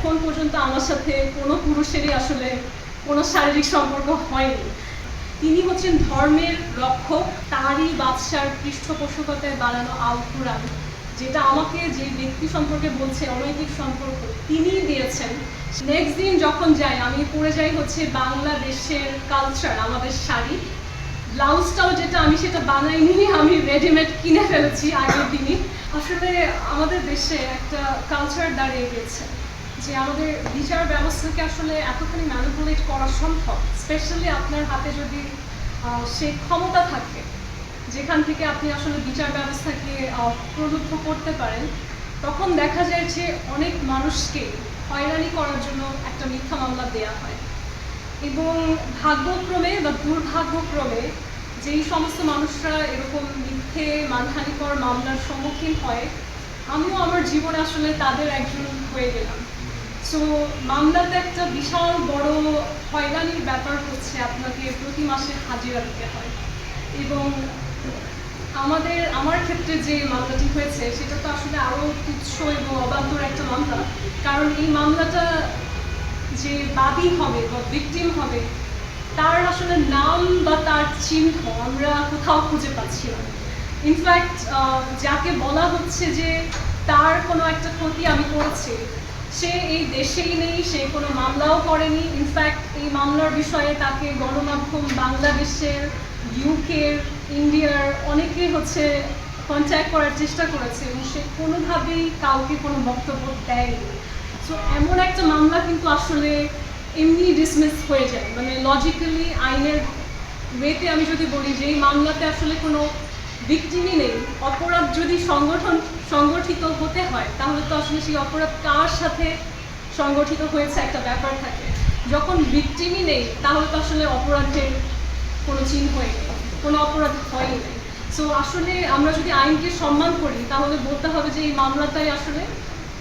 এখন পর্যন্ত আমার সাথে কোনো পুরুষেরই আসলে কোনো শারীরিক সম্পর্ক হয়নি। তিনি হচ্ছেন ধর্মের রক্ষক, তারই বাদশার পৃষ্ঠপোষকতায় বানানো আল যেটা আমাকে যে ব্যক্তি সম্পর্কে বলছে, অনৈতিক সম্পর্ক, তিনি দিয়েছেন। নেক্সট দিন যখন যাই, আমি পড়ে যাই হচ্ছে বাংলাদেশের কালচার আমাদের শাড়ি। ব্লাউজটাও যেটা আমি সেটা বানাইনি, আমি রেডিমেড কিনে ফেলেছি আগের দিনই। আসলে আমাদের দেশে একটা কালচার দাঁড়িয়ে গেছে। যে আমাদের বিচার ব্যবস্থাকে আসলে এতখানি ম্যানিপুলেট করা সম্ভব স্পেশালি আপনার হাতে যদি সেই ক্ষমতা থাকে, যেখান থেকে আপনি আসলে বিচার ব্যবস্থাকে প্রলুব্ধ করতে পারেন, তখন দেখা যায় যে অনেক মানুষকে হয়রানি করার জন্য একটা মিথ্যা মামলা দেয়া হয়। এবং ভাগ্যক্রমে বা দুর্ভাগ্যক্রমে যেই সমস্ত মানুষরা এরকম মিথ্যে, মানহানিকর মামলার সম্মুখীন হয়, আমিও আমার জীবনে আসলে তাদের একজন হয়ে গেলাম। সো মামলাতে একটা বিশাল বড় হয়রানির ব্যাপার হচ্ছে আপনাকে প্রতি মাসে হাজিরা দিতে হয়। এবং আমাদের, আমার ক্ষেত্রে যে মামলাটি হয়েছে, সেটা তো আসলে আরও তুচ্ছ এবং অবান্তর একটা মামলা। কারণ এই মামলাটা যে বাদী হবে বা ভিকটিম হবে, তার আসলে নাম বা তার চিহ্ন আমরা কোথাও খুঁজে পাচ্ছি না। ইনফ্যাক্ট যাকে বলা হচ্ছে যে তার কোনো একটা ক্ষতি আমি করেছি সে এই দেশেই নেই, সে কোনো মামলাও করেনি। ইনফ্যাক্ট এই মামলার বিষয়ে তাকে গণমাধ্যম বাংলাদেশের ইউকের ইন্ডিয়ার অনেকেই হচ্ছে কন্ট্যাক্ট করার চেষ্টা করেছে এবং সে কোনোভাবেই কাউকে কোনো বক্তব্য দেয়নি। সো এমন একটা মামলা কিন্তু আসলে এমনি ডিসমিস হয়ে যায়। মানে লজিক্যালি আইনের ওয়েতে আমি যদি বলি যে এই মামলাতে আসলে কোনো ভিকটিমই নেই। অপরাধ যদি সংগঠন সংগঠিত হতে হয়, তাহলে তো আসলে সেই অপরাধ কার সাথে সংগঠিত হয়েছে একটা ব্যাপার থাকে। যখন ভিকটিমই নেই, তাহলে তো আসলে অপরাধের কোনো চিহ্নই নেই, কোনো অপরাধ হয়ই নেই। সো আসলে আমরা যদি আইনকে সম্মান করি, তাহলে বলতে হবে যে এই মামলাটাই আসলে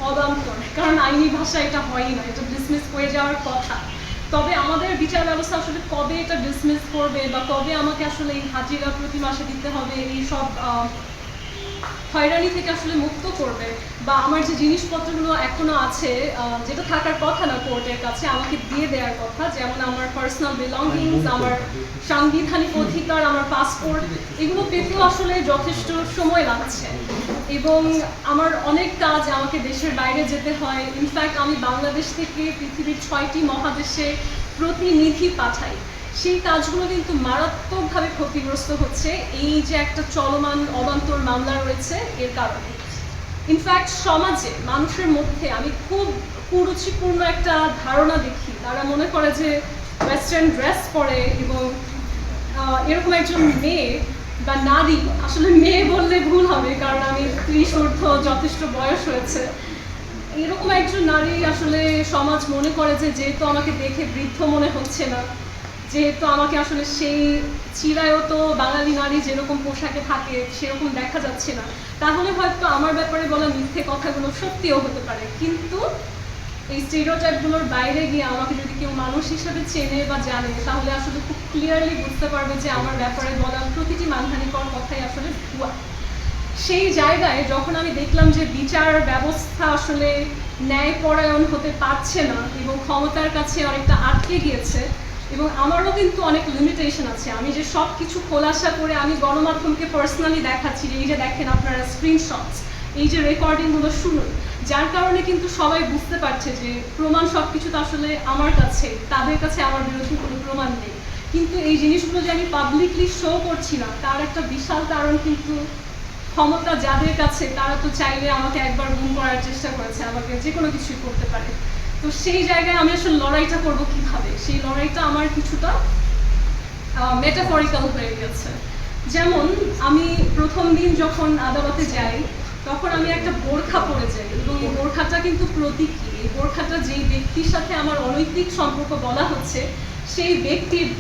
অবান্তর, কারণ আইনি ভাষা এটা হয়ই না, এটা ডিসমিস হয়ে যাওয়ার কথা। তবে আমাদের বিচার ব্যবস্থা আসলে কবে এটা ডিসমিস করবে বা কবে আমাকে আসলে এই হাজিরা প্রতি মাসে দিতে হবে, এই সব হয়রানি থেকে আসলে মুক্ত করবে বা আমার যে জিনিসপত্রগুলো এখনও আছে যেটা থাকার কথা না কোর্টের কাছে আমাকে দিয়ে দেওয়ার কথা যেমন আমার পার্সোনাল বিলঙ্গিংস আমার সাংবিধানিক অধিকার আমার পাসপোর্ট এগুলো পেতেও আসলে যথেষ্ট সময় লাগছে। এবং আমার অনেক কাজ আমাকে দেশের বাইরে যেতে হয়। ইনফ্যাক্ট আমি বাংলাদেশ থেকে পৃথিবীর ছয়টি মহাদেশে প্রতিনিধি পাঠাই। সেই কাজগুলো কিন্তু মারাত্মকভাবে ক্ষতিগ্রস্ত হচ্ছে। এই যে একটা চলমান অবান্তর মামলা রয়েছে, এর কারণে। ইনফ্যাক্ট সমাজে, মানুষের মধ্যে আমি খুব কুরুচিপূর্ণ একটা ধারণা দেখি। তারা মনে করে যে ওয়েস্টার্ন ড্রেস পরে এবং এরকম একজন মেয়ে বা নারী, আসলে মেয়ে বললে ভুল হবে, কারণ আমি ত্রিশ ঊর্ধ্ব যথেষ্ট বয়স হয়েছে। এরকম একজন নারী আসলে সমাজ মনে করে যে যেহেতু আমাকে দেখে বৃদ্ধ মনে হচ্ছে না যেহেতু আমাকে আসলে সেই চিরায়ত বাঙালি নারী যেরকম পোশাকে থাকে, সেরকম দেখা যাচ্ছে না। তাহলে হয়তো আমার ব্যাপারে বলা মিথ্যে কথাগুলো সত্যিও হতে পারে। কিন্তু এই স্টেরিওটাইপগুলোর বাইরে গিয়ে আমাকে যদি কেউ মানুষ হিসেবে চেনে বা জানে, তাহলে আসলে খুব ক্লিয়ারলি বুঝতে পারবে যে আমার ব্যাপারে বলা প্রতিটি মানহানিকর কথাই আসলে ভুয়া। সেই জায়গায় যখন আমি দেখলাম যে বিচার ব্যবস্থা আসলে ন্যায়পরায়ণ হতে পারছে না এবং ক্ষমতার কাছে অনেকটা আটকে গিয়েছে এবং আমারও কিন্তু অনেক লিমিটেশন আছে। আমি যে সব কিছু খোলাসা করে আমি গণমাধ্যমকে পার্সোনালি দেখাচ্ছি যে এই যে দেখেন আপনারা স্ক্রিনশটস এই যে রেকর্ডিংগুলো শুনুন, যার কারণে কিন্তু সবাই বুঝতে পারছে যে প্রমাণ সব কিছু তো আসলে আমার কাছে, তাদের কাছে আমার বিরুদ্ধে কোনো প্রমাণ নেই। কিন্তু এই জিনিসগুলো যে আমি পাবলিকলি শো করছি না, তার একটা বিশাল কারণ কিন্তু ক্ষমতা যাদের কাছে, তারা তো চাইলে আমাকে একবার গুম করার চেষ্টা করেছে, আমাকে যে কোনো কিছুই করতে পারে। তো সেই জায়গায় আমি আসলে লড়াইটা করব কীভাবে? সেই লড়াইটা আমার কিছুটা মেটাফরিক্যাল হয়ে গেছে। যেমন আমি প্রথম দিন যখন আদালতে যাই, তখন আমি একটা বোরখা পরে যাই এবং এই বোরখাটা কিন্তু প্রতীকী। এই বোরখাটা যেই ব্যক্তির সাথে আমার অনৈতিক সম্পর্ক বলা হচ্ছে, সেই ব্যক্তির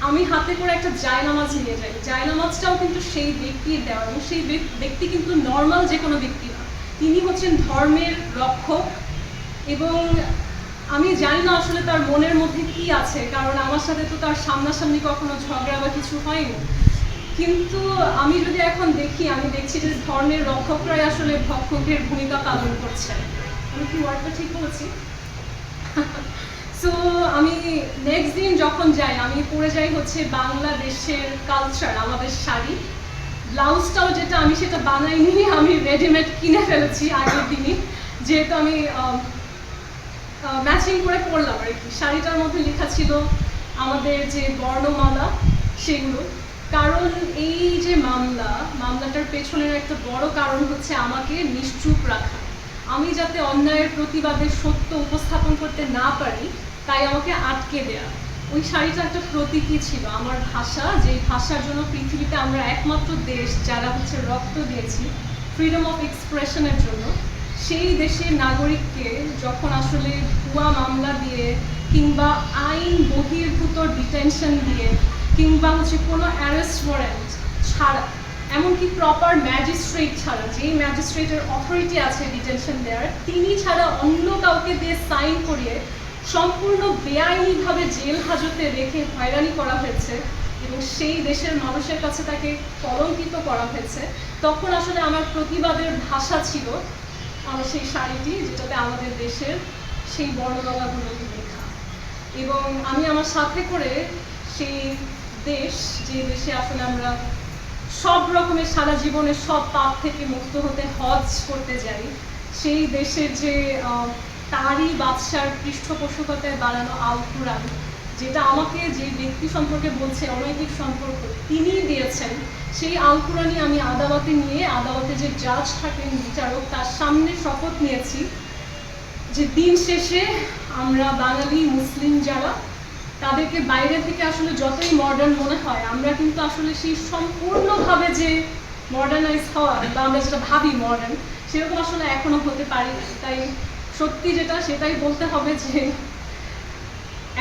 আমি হাতে করে একটা জায়নামাজ নিয়ে যাই। জায়নামাজটাও কিন্তু সেই ব্যক্তির দেওয়া এবং সেই ব্যক- ব্যক্তি কিন্তু নর্মাল যে কোনো ব্যক্তি না। তিনি হচ্ছেন ধর্মের রক্ষক এবং আমি জানি না আসলে তার মনের মধ্যে কি আছে, কারণ আমার সাথে তো তার সামনাসামনি কখনো ঝগড়া বা কিছু হয়নি। কিন্তু আমি যদি এখন দেখি, আমি দেখছি যে ধর্মের রক্ষকরাই আসলে ভক্ষকের ভূমিকা পালন করছে। আমি কি ওয়ার্ডটা ঠিক বলেছি? সো আমি নেক্সট দিন যখন যাই, আমি পরে যাই হচ্ছে বাংলাদেশের কালচার আমাদের শাড়ি। ব্লাউজটাও যেটা আমি সেটা বানাইনি, আমি রেডিমেড কিনে ফেলেছি আগের দিনই। যেহেতু আমি ম্যাচিং করে পরলাম আর কি। শাড়িটার মধ্যে লেখা ছিল আমাদের যে বর্ণমালা, সেগুলো। কারণ এই যে মামলা, মামলাটার পেছনের একটা বড় কারণ হচ্ছে আমাকে নিশ্চুপ রাখা। আমি যাতে অন্যায়ের প্রতিবাদে সত্য উপস্থাপন করতে না পারি, তাই আমাকে আটকে দেয়া। ওই শাড়িটা একটা প্রতীকী ছিল আমার ভাষা, যে ভাষার জন্য পৃথিবীতে আমরা একমাত্র দেশ যারা হচ্ছে রক্ত দিয়েছি ফ্রিডম অফ এক্সপ্রেশনের জন্য। সেই দেশের নাগরিককে যখন আসলে ভুয়া মামলা দিয়ে কিংবা আইন বহির্ভূত ডিটেনশন দিয়ে কিংবা হচ্ছে কোনো অ্যারেস্ট ওয়ারেন্ট ছাড়া, এমনকি প্রপার ম্যাজিস্ট্রেট ছাড়া, যেই ম্যাজিস্ট্রেটের অথরিটি আছে ডিটেনশন দেওয়ার তিনি ছাড়া অন্য কাউকে দিয়ে সাইন করিয়ে সম্পূর্ণ বেআইনিভাবে জেল হাজতে রেখে হয়রানি করা হয়েছে এবং সেই দেশের মানুষের কাছে তাকে কলঙ্কিত করা হয়েছে, তখন আসলে আমার প্রতিবাদের ভাষা ছিল আমার সেই শাড়িটি যেটাতে আমাদের দেশের সেই বর্ণমালাগুলো লেখা। এবং আমি আমার সাথে করে সেই দেশ, যে দেশে আসলে আমরা সব রকমের সারা জীবনের সব পাপ থেকে মুক্ত হতে হজ করতে যাই, সেই দেশের যে তারই বাদশার পৃষ্ঠপোষকতায় বানানো আল যেটা আমাকে যে ব্যক্তি সম্পর্কে বলছে অনৈতিক সম্পর্ক তিনি দিয়েছেন, সেই আল কুরআনই আমি আদালতে নিয়ে, আদালতে যে জাজ থাকেন বিচারক, তার সামনে শপথ নিয়েছি যে দিন শেষে আমরা বাঙালি, মুসলিম যারা, তাদেরকে বাইরে থেকে আসলে যতই মডার্ন মনে হয়, আমরা কিন্তু আসলে সেই সম্পূর্ণভাবে যে মডার্নাইজ হওয়া, বা আমরা যেটা ভাবি মডার্ন সেরকম আসলে এখনও হতে পারি। তাই সত্যি যেটা, সেটাই বলতে হবে যে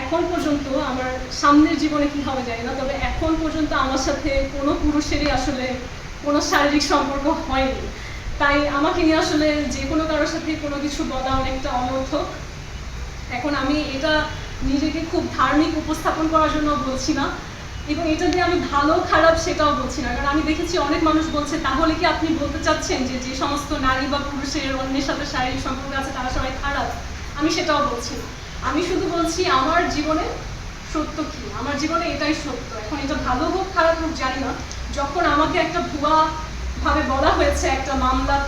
এখন পর্যন্ত আমার সামনের জীবনে কি হবে জানি না, তবে এখন পর্যন্ত আমার সাথে কোনো পুরুষেরই আসলে কোনো শারীরিক সম্পর্ক হয়নি। তাই আমাকে নিয়ে আসলে যে কোনো কারোর সাথে কোনো কিছু বলা অনেকটা অনর্থক। এখন আমি এটা নিজেকে খুব ধার্মিক উপস্থাপন করার জন্য বলছি না, এবং এটা দিয়ে আমি ভালো খারাপ সেটাও বলছি না। কারণ আমি দেখেছি অনেক মানুষ বলছে, তাহলে কি আপনি বলতে চাচ্ছেন যে যে সমস্ত নারী বা পুরুষের অন্যের সাথে শারীরিক সম্পর্ক আছে, তারা সবাই খারাপ? আমি সেটাও বলছি না। আমি শুধু বলছি আমার জীবনে সত্য কি? আমার জীবনে এটাই সত্য। এখন এটা ভালো হোক, খারাপ হোক, জানি না। যখন আমাকে একটা ভুয়া ভাবে বলা হয়েছে একটা মামলা